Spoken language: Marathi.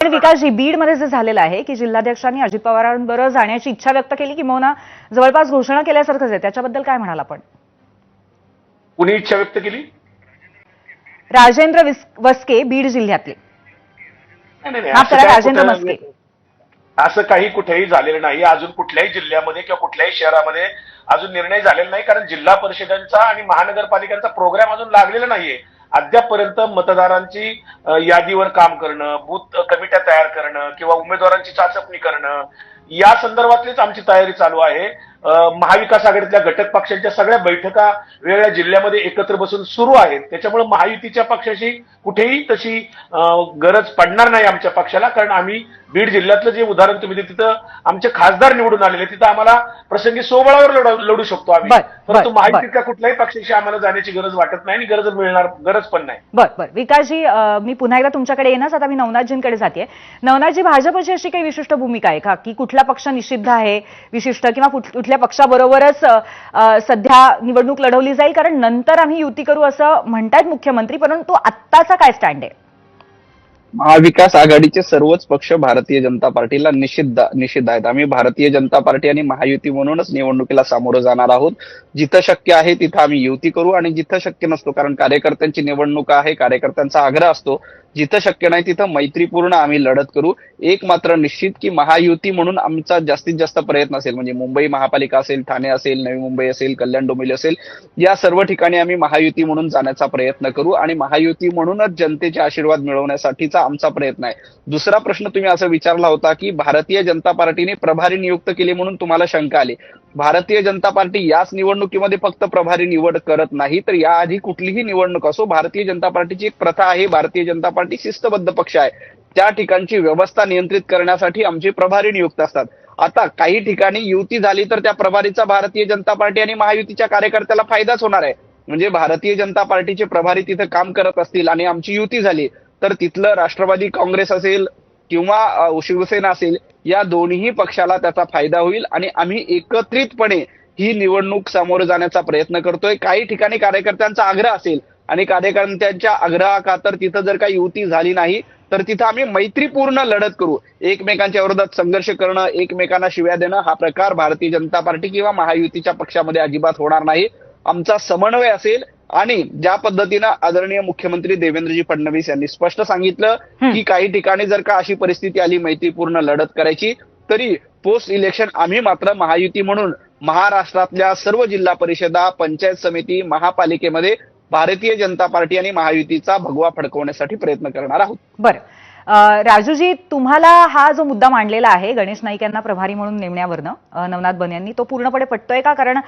पण विकासजी बीडमध्ये जे झालेलं आहे की जिल्हाध्यक्षांनी अजित पवारांबरोबर जाण्याची इच्छा व्यक्त केली किंवा जवळपास घोषणा केल्यासारखंच आहे. त्याच्याबद्दल काय म्हणाल आपण? कुणी इच्छा व्यक्त केली? राजेंद्र विस- वस्के बीड जिल्ह्यातले. राजेंद्र मस्के. असं काही कुठेही झालेलं नाही. अजून कुठल्याही जिल्ह्यामध्ये किंवा कुठल्याही शहरामध्ये अजून निर्णय झालेला नाही कारण जिल्हा परिषदांचा आणि महानगरपालिकांचा प्रोग्राम अजून लागलेला नाहीये. अद्यापर्यंत मतदारांची यादीवर काम करणं बूथ कमिट्या तयार करणं किंवा उमेदवारांची चाचपणी करणं या संदर्भातलीच आमची तयारी चालू आहे. महाविकास आघाडीतल्या घटक पक्षांच्या सगळ्या बैठका वेगवेगळ्या जिल्ह्यामध्ये एकत्र बसून सुरू आहेत. त्याच्यामुळे महायुतीच्या पक्षाशी कुठेही तशी गरज पडणार नाही आमच्या पक्षाला कारण आम्ही बीड जिल्ह्यातलं जे उदाहरण तुम्ही दिलं, तिथं आमचे खासदार निवडून आलेले तिथं आम्हाला प्रसंगी सोबळावर लढ- शकतो आम्ही. परंतु महायुतीतल्या कुठल्याही पक्षाशी आम्हाला जाण्याची गरज वाटत नाही आणि गरज मिळणार गरज पण नाही. बर बर. विकासजी मी पुन्हा एकदा तुमच्याकडे येणार आता मी नवनाथजींकडे जाते नवनाथजी भाजपची अशी काही विशिष्ट भूमिका आहे का? की कुठला पक्ष निषिद्ध आहे विशिष्ट किंवा कुठ- कुठल्या पक्षाबरोबरच सध्या निवडणूक लढवली जाईल. कारण नंतर आम्ही युती करू असं म्हणतायत मुख्यमंत्री परंतु आत्ताचा काय स्टँड आहे? महाविकास आघाडीचे सर्वच पक्ष भारतीय जनता पार्टीला निषिद्ध निषिद्ध आहेत. आम्ही भारतीय जनता पार्टी आणि महायुती म्हणूनच निवडणुकीला सामोरं जाणार आहोत. जिथं शक्य आहे तिथं आम्ही युती करू. आणि जिथं शक्य नसतो कारण कार्यकर्त्यांची निवडणूक आहे कार्यकर्त्यांचा आग्रह असतो जिथं शक्य नाही तिथं मैत्रीपूर्ण आम्ही लढत करू. एक मात्र निश्चित की महायुती म्हणून आमचा जास्तीत जास्त प्रयत्न असेल. म्हणजे मुंबई महापालिका असेल ठाणे असेल नवी मुंबई असेल कल्याण डोंबिवली असेल या सर्व ठिकाणी आम्ही महायुती म्हणून जाण्याचा प्रयत्न करू आणि महायुती म्हणूनच जनतेचे आशीर्वाद मिळवण्यासाठीचा आमचा प्रयत्न आहे. दुसरा प्रश्न तुम्ही असं विचारला होता की भारतीय जनता पार्टीने प्रभारी नियुक्त केले म्हणून तुम्हाला शंका आली. भारतीय जनता पार्टी याच निवडणुकीमध्ये फक्त प्रभारी निवड करत नाही तर याआधी कुठलीही निवडणूक असो भारतीय जनता पार्टीची एक प्रथा आहे. भारतीय जनता पार्टी शिस्तबद्ध पक्ष आहे. त्या ठिकाणची व्यवस्था नियंत्रित करण्यासाठी आमचे प्रभारी नियुक्त असतात. आता काही ठिकाणी युती झाली तर त्या प्रभारीचा भारतीय जनता पार्टी आणि महायुतीच्या कार्यकर्त्याला फायदाच होणार आहे. म्हणजे भारतीय जनता पार्टीचे प्रभारी तिथे काम करत असतील आणि आमची युती झाली तर तिथलं राष्ट्रवादी काँग्रेस असेल किंवा शिवसेना असेल या दोन्ही पक्षाला त्याचा फायदा होईल आणि आम्ही एकत्रितपणे ही निवडणूक सामोरं जाण्याचा प्रयत्न करतोय. काही ठिकाणी कार्यकर्त्यांचा आग्रह असेल आणि कार्यकर्त्यांच्या आग्रहाखातर तिथं जर काही युती झाली नाही तर तिथं आम्ही मैत्रीपूर्ण लढत करू एकमेकांच्या विरोधात संघर्ष करणं एकमेकांना शिव्या देणं हा प्रकार भारतीय जनता पार्टी किंवा महायुतीच्या पक्षामध्ये अजिबात होणार नाही आमचा समन्वय असेल आणि ज्या पद्धतीनं आदरणीय मुख्यमंत्री देवेंद्रजी फडणवीस यांनी स्पष्ट सांगितलं. की काही ठिकाणी जर का अशी परिस्थिती आली मैत्रीपूर्ण लढत करायची तरी पोस्ट इलेक्शन आम्ही मात्र महायुती म्हणून महाराष्ट्रातल्या सर्व जिल्हा परिषदा पंचायत समिती महापालिकेमध्ये भारतीय जनता पार्टी आणि महायुतीचा भगवा फडकवण्यासाठी प्रयत्न करणार आहोत. बरं. राजूजी तुम्हाला हा जो मुद्दा मांडलेला आहे गणेश नाईक यांना प्रभारी म्हणून नेमण्यावरनं नवनाथ बन यांनी तो पूर्णपणे पटतोय का? कारण